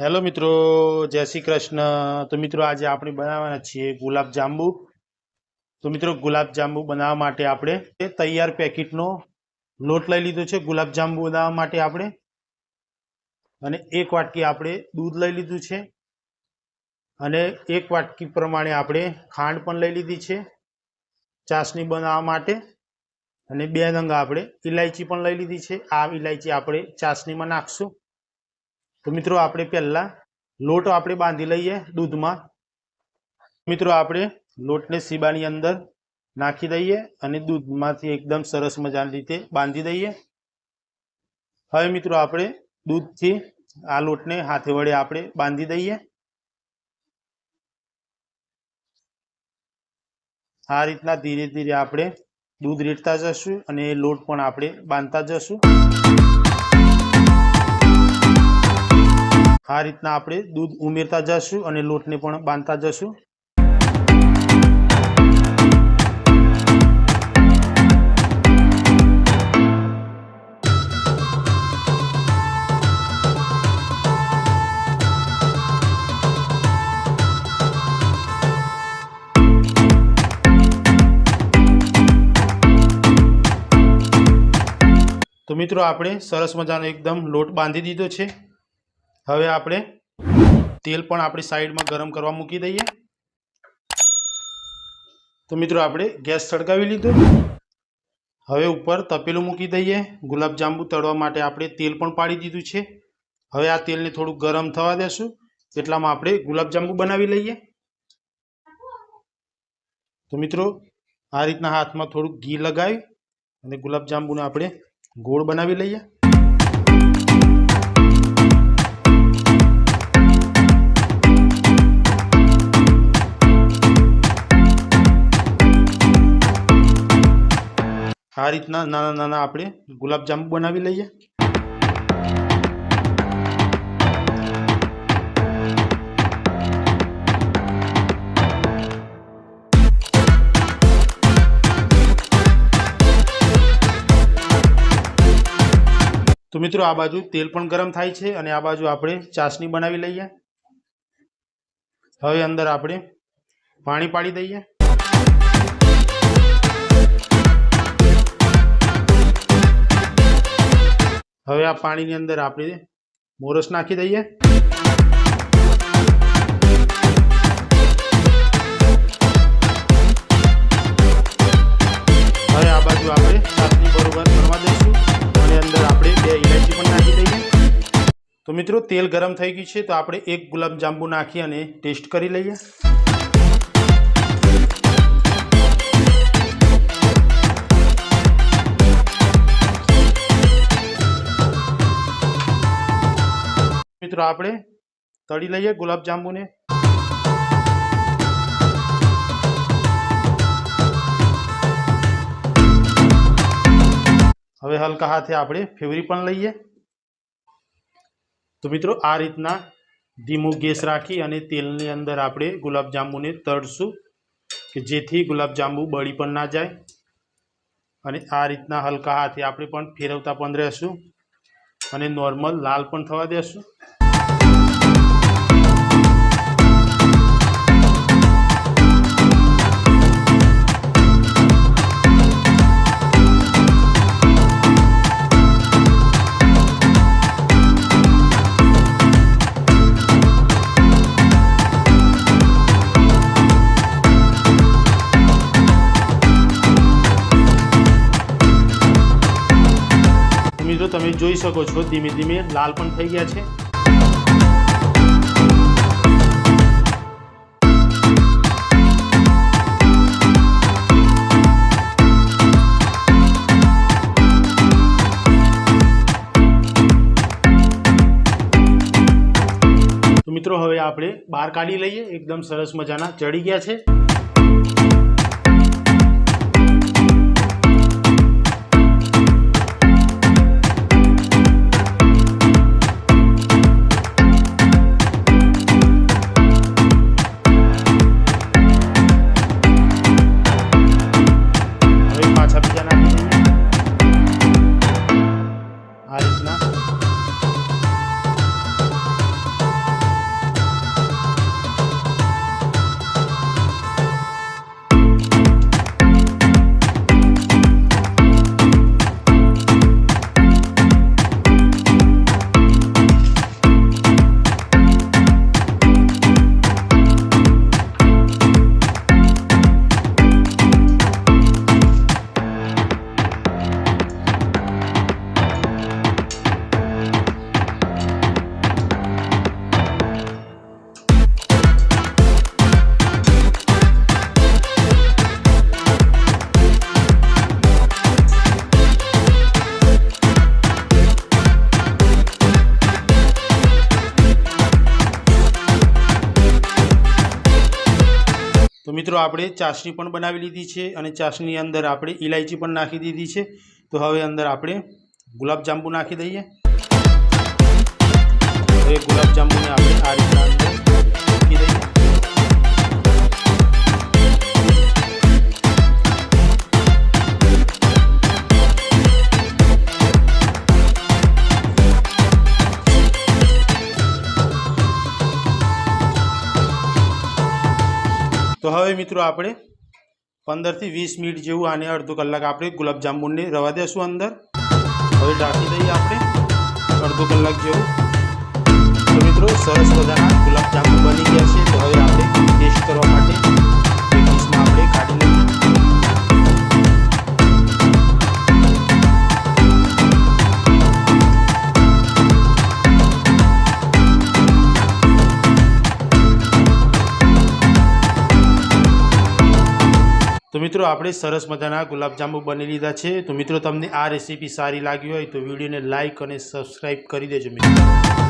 Hello મિત્રો, જય શ્રી કૃષ્ણ. તો મિત્રો આજે આપણે બનાવવાના છીએ ગુલાબ જાંબુ. તો મિત્રો ગુલાબ જાંબુ બનાવવા માટે આપણે એ તૈયાર પેકેટનો લોટ લઈ લીધો છે ગુલાબ જાંબુ બનાવવા માટે આપણે. અને એક વાટકી આપણે દૂધ લઈ લીધું છે. અને એક વાટકી પ્રમાણે આપણે ખાંડ પણ લઈ લીધી છે ચાસણી બનાવવા માટે. અને બે નંગ આપણે ઇલાયચી પણ લઈ લીધી છે. આ ઇલાયચી આપણે ચાસણીમાં નાખશું. તો મિત્રો આપણે પહેલાં લોટ આપણે બાંધી લઈએ દૂધમાં. મિત્રો આપણે લોટને સીબાની અંદર નાખી દઈએ અને દૂધમાંથી એકદમ સરસ મજાની રીતે બાંધી દઈએ. હવે મિત્રો આપણે દૂધથી આ લોટને હાથે વડે આપણે બાંધી દઈએ. આ રીતના ધીરે ધીરે આપણે દૂધ રેડતા જશું અને લોટ પણ આપણે બાંધતા જશું. આ રીતના આપણે દૂધ ઉમેરતા જશું અને લોટને પણ બાંધતા જશું. તો મિત્રો, આપણે સરસ મજાનો એકદમ લોટ બાંધી દીધો છે. હવે આપણે તેલ પણ આપણી સાઈડમાં ગરમ કરવા મૂકી દઈએ. તો મિત્રો આપણે ગેસ સળગાવી લીધો. હવે ઉપર તપેલું મૂકી દઈએ. ગુલાબજાંબુ તળવા માટે આપણે તેલ પણ પાડી દીધું છે. હવે આ તેલને થોડું ગરમ થવા દેશું. એટલામાં આપણે ગુલાબજાંબુ બનાવી લઈએ. તો મિત્રો, આ રીતના હાથમાં થોડુંક ઘી લગાવી અને ગુલાબજાંબુને આપણે ગોળ બનાવી લઈએ. આ રીતના નાના નાના આપણે ગુલાબજાંબુ બનાવી લઈએ. તો મિત્રો આ બાજુ તેલ પણ ગરમ થાય છે અને આ બાજુ આપણે ચાસણી બનાવી લઈએ. હવે અંદર આપણે પાણી પાડી દઈએ. હવે આ પાણીની અંદર આપણે મોરસ નાખી દઈએ. હવે આ બાજુ આપણે ચાસણી બરોબર ભરવા દઈશું. અને અંદર આપણે બે ઇલાયચી પણ નાખી દઈએ. તો મિત્રો, તેલ ગરમ થઈ ગયું છે, તો આપણે એક ગુલાબ જાંબુ નાખી અને ટેસ્ટ કરી લઈએ. મિત્રો, આપણે તળી લઈએ ગુલાબ જાંબુને. હવે હલકા હાથે આપણે ફેવરી પણ લઈએ. તો મિત્રો, આ રીતના ધીમો ગેસ રાખી અને તેલની અંદર આપણે ગુલાબજાંબુને તળશું, કે જેથી ગુલાબજાંબુ બળી પણ ના જાય. અને આ રીતના હલકા હાથે આપણે પણ ફેરવતા પણ રહેશું અને નોર્મલ લાલ પણ થવા દેશું. જોઈ શકો છો, ધીમે ધીમે લાલ પણ થઈ ગયા છે. મિત્રો, હવે આપણે બહાર કાઢી લઈએ. એકદમ સરસ મજાના ચડી ગયા છે. મિત્રો, આપણે ચાસણી પણ બનાવી લીધી છે અને ચાસણીની અંદર આપણે ઇલાયચી પણ નાખી દીધી છે. તો હવે અંદર આપણે ગુલાબજાંબુ નાખી દઈએ. હવે ગુલાબજાંબુને આપણે આ રીતના તો હવે મિત્રો આપણે પંદરથી વીસ મિનિટ જેવું આને અડધો કલાક આપણે ગુલાબજાંબુને રવા દેશું અંદર. હવે ઢાંકી દઈએ આપણે અડધો કલાક જેવું. તો મિત્રો સરસ મજાના ગુલાબજાંબુ બની ગયા છે. તો હવે આપણે ટેસ્ટ કરવા માટે આપણે કાઢી લઈએ મિત્રો, આપણે સરસ મજાના ગુલાબજાંબુ બની લીધા છે. તો મિત્રો, તમને આ રેસીપી સારી લાગી હોય તો વિડીયોને લાઇક અને સબસ્ક્રાઈબ કરી દેજો મિત્રો.